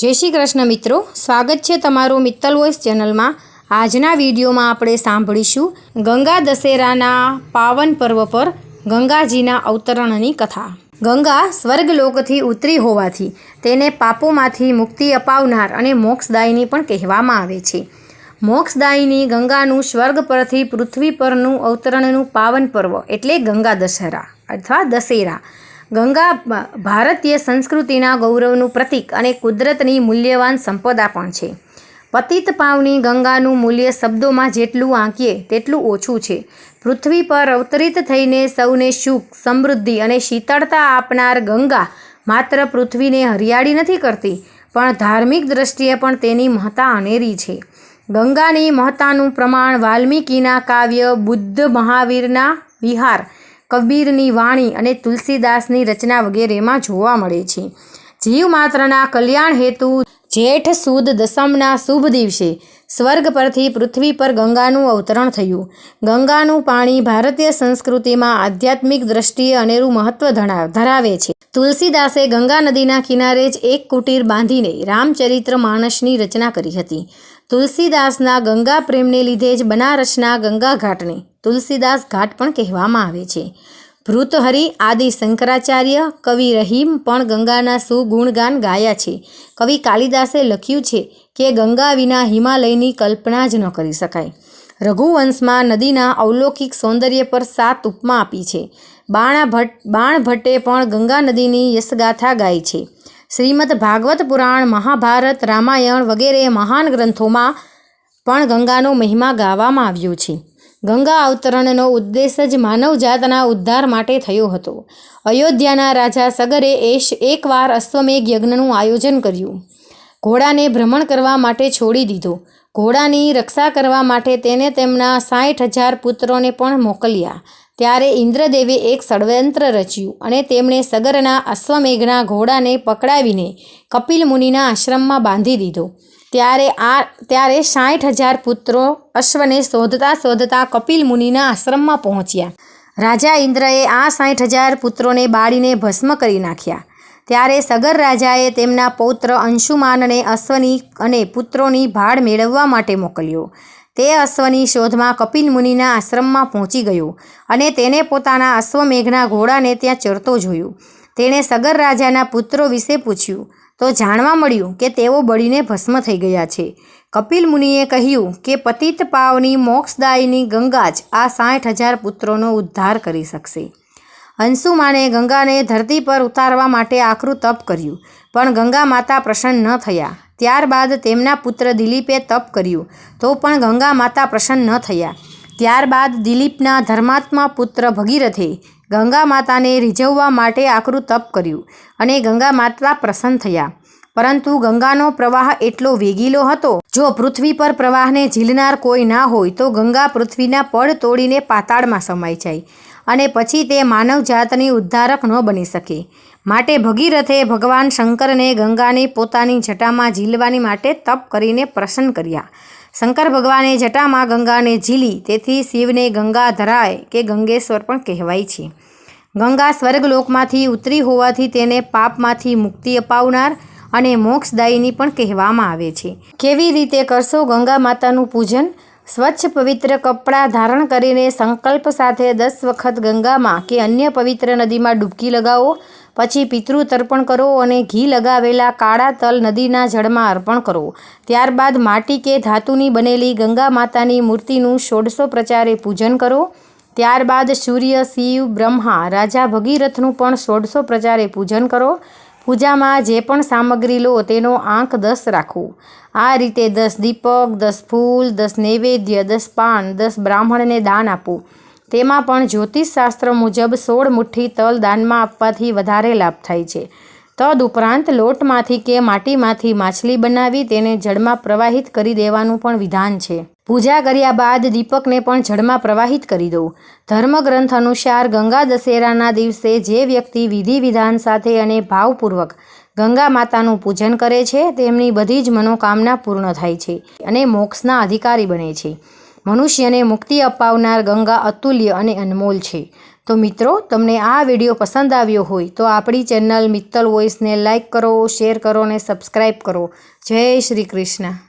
જય શ્રી કૃષ્ણ મિત્રો, સ્વાગત છે તમારું મિત્તલ વોઇસ ચેનલમાં. આજના વિડીયોમાં આપણે સાંભળીશું ગંગા દશેરાના પાવન પર્વ પર ગંગાજીના અવતરણની કથા. ગંગા સ્વર્ગલોકથી ઉતરી હોવાથી તેને પાપોમાંથી મુક્તિ અપાવનાર અને મોક્ષદાયિની પણ કહેવામાં આવે છે. મોક્ષદાયિની ગંગાનું સ્વર્ગ પરથી પૃથ્વી પરનું અવતરણનું પાવન પર્વ એટલે ગંગા દશેરા અથવા દશેરા. ગંગા ભારતીય સંસ્કૃતિના ગૌરવનું પ્રતીક અને કુદરતની મૂલ્યવાન સંપદા પણ છે. પતિત પાવની ગંગાનું મૂલ્ય શબ્દોમાં જેટલું આંકીએ, તેટલું ઓછું છે. પૃથ્વી પર અવતરિત થઈને સૌને સુખ, સમૃદ્ધિ અને શીતળતા આપનાર ગંગા માત્ર પૃથ્વીને હરિયાળી નથી કરતી, પણ ધાર્મિક દ્રષ્ટિએ પણ તેની મહત્તા અનેરી છે. ગંગાની મહત્તાનું પ્રમાણ વાલ્મીકીના કાવ્ય બુદ્ધ મહાવીરના વિહાર કબીરની વાણી અને તુલસીદાસની રચના વગેરેમાં જોવા મળે છે. જીવ માત્રના કલ્યાણ હેતુ જેઠ સુદ દસમના શુભ દિવસે સ્વર્ગ પરથી પૃથ્વી પર ગંગાનું અવતરણ થયું. ગંગાનું પાણી ભારતીય સંસ્કૃતિમાં આધ્યાત્મિક દ્રષ્ટિએ અનેરું મહત્વ ધરાવે છે. તુલસીદાસે ગંગા નદીના કિનારે જ એક કુટીર બાંધીને રામચરિત્ર માણસની રચના કરી હતી. તુલસીદાસના ગંગા પ્રેમને લીધે જ બનારસના ગંગા ઘાટને તુલસીદાસ ઘાટ પણ કહેવામાં આવે છે. ભૃતહરિ આદિ શંકરાચાર્ય કવિ રહીમ પણ ગંગાના સુગુણગાન ગાયા છે. કવિ કાલિદાસે લખ્યું છે કે, ગંગા વિના હિમાલયની કલ્પના જ ન કરી શકાય. રઘુવંશમાં નદીના અવલૌકિક સૌંદર્ય પર સાત ઉપમા આપી છે. બાણા ભટ્ટ બાણ પણ ગંગા નદીની યશગાથા ગાઈ છે. શ્રીમદ ભાગવત પુરાણ, મહાભારત, રામાયણ વગેરે મહાન ગ્રંથોમાં પણ ગંગાનો મહિમા ગાવામાં આવ્યો છે. ગંગા અવતરણનો ઉદ્દેશ જ માનવજાતના ઉદ્ધાર માટે થયો હતો. અયોધ્યાના રાજા સગરે એશ એકવાર અશ્વમેઘ યજ્ઞનું આયોજન કર્યું. ઘોડાને ભ્રમણ કરવા માટે છોડી દીધો. ઘોડાની રક્ષા કરવા માટે તેને તેમના સાઠ હજાર પુત્રોને પણ મોકલ્યા. ત્યારે ઇન્દ્રદેવે એક ષડયંત્ર રચ્યું અને તેમણે સગરના અશ્વમેઘના ઘોડાને પકડાવીને કપિલ મુનિના આશ્રમમાં બાંધી દીધો. ત્યારે આ, ત્યારે સાઠ હજાર પુત્રો અશ્વને શોધતા શોધતા કપિલ મુનિના આશ્રમમાં પહોંચ્યા. રાજા ઇન્દ્રએ આ સાઠ હજાર પુત્રોને બાળીને ભસ્મ કરી નાખ્યા. ત્યારે સગર રાજાએ તેમના પૌત્ર અંશુમાનને અશ્વની અને પુત્રોની ભાળ મેળવવા માટે મોકલ્યો. તે અશ્વની શોધમાં કપિલ મુનિના આશ્રમમાં પહોંચી ગયો અને તેને પોતાના અશ્વમેઘના ઘોડાને ત્યાં ચરતો જોયો. તેણે સગર રાજાના પુત્રો વિશે પૂછ્યું તો જાણવા મળ્યું કે તેઓ બળીને ભસ્મ થઈ ગયા છે. કપિલ મુનિએ કહ્યું કે પતિત પાવની મોક્ષદાયની ગંગા જ આ સાઠ હજાર પુત્રોનો ઉદ્ધાર કરી શકશે. અંશુમાને ગંગાને ધરતી પર ઉતારવા માટે આકરું તપ કર્યું, પણ ગંગા માતા પ્રસન્ન ન થયા. ત્યારબાદ તેમના પુત્ર દિલીપે તપ કર્યું, તો પણ ગંગા માતા પ્રસન્ન ન થયા. ત્યારબાદ દિલીપના ધર્માત્મા પુત્ર ભગીરથે ગંગા માતાને રીઝવવા માટે આકરું તપ કર્યું અને ગંગા માતા પ્રસન્ન થયા. પરંતુ ગંગાનો પ્રવાહ એટલો વેગીલો હતો, જો પૃથ્વી પર પ્રવાહને ઝીલનાર કોઈ ના હોય તો ગંગા પૃથ્વીના પડ તોડીને પાતાળમાં સમાઈ જાય અને પછી તે માનવજાતની ઉદ્ધારક ન બની શકે. માટે ભગીરથે ભગવાન શંકરને ગંગાને પોતાની જટામાં ઝીલવાની માટે તપ કરીને પ્રસન્ન કર્યા. શંકર ભગવાને જટામાં ગંગાને ઝીલી, તેથી શિવને ગંગા ધરાય કે ગંગેશ્વર પણ કહેવાય છે. ગંગા સ્વર્ગલોકમાંથી ઉતરી હોવાથી તેને પાપમાંથી મુક્તિ અપાવનાર અને મોક્ષદાયીની પણ કહેવામાં આવે છે. કેવી રીતે કરશો ગંગા માતાનું પૂજન? સ્વચ્છ પવિત્ર કપડાં ધારણ કરીને સંકલ્પ સાથે દસ વખત ગંગામાં કે અન્ય પવિત્ર નદીમાં ડૂબકી લગાવો, પછી પિતૃ તર્પણ કરો અને ઘી લગાવેલા કાળા તલ નદીના જળમાં અર્પણ કરો. ત્યારબાદ માટી કે ધાતુની બનેલી ગંગા માતાની મૂર્તિનું ષોડશો પ્રચારે પૂજન કરો. ત્યારબાદ સૂર્ય, શિવ, બ્રહ્મા, રાજા ભગીરથનું પણ ષોડશો પ્રચારે પૂજન કરો. પૂજામાં જે પણ સામગ્રી લો તેનો આંક દસ રાખો. આ રીતે દસ દીપક, દસ ફૂલ, દસ નૈવેદ્ય, દસ પાન, દસ બ્રાહ્મણને દાન આપો. તેમાં પણ જ્યોતિષશાસ્ત્ર મુજબ સોળ મુઠ્ઠી તલ દાનમાં આપવાથી વધારે લાભ થાય છે. તદ ઉપરાંત લોટમાંથી કે માટીમાંથી માછલી બનાવી તેને જળમાં પ્રવાહિત કરી દેવાનું પણ વિધાન છે. પૂજા કર્યા બાદ દીપકને પણ જળમાં પ્રવાહિત કરી દઉં. ધર્મગ્રંથ અનુસાર ગંગા દશેરાના દિવસે જે વ્યક્તિ વિધિ વિધાન સાથે અને ભાવપૂર્વક ગંગા માતાનું પૂજન કરે છે, તેમની બધી જ મનોકામના પૂર્ણ થાય છે અને મોક્ષના અધિકારી બને છે. મનુષ્યને મુક્તિ અપાવનાર ગંગા અતુલ્ય અને અનમોલ છે. તો મિત્રો, તમને આ વીડિયો પસંદ આવ્યો હોય તો આપણી ચેનલ મિત્તલ વોઇસને લાઇક કરો, શેર કરો અને સબસ્ક્રાઈબ કરો. જય શ્રી કૃષ્ણ.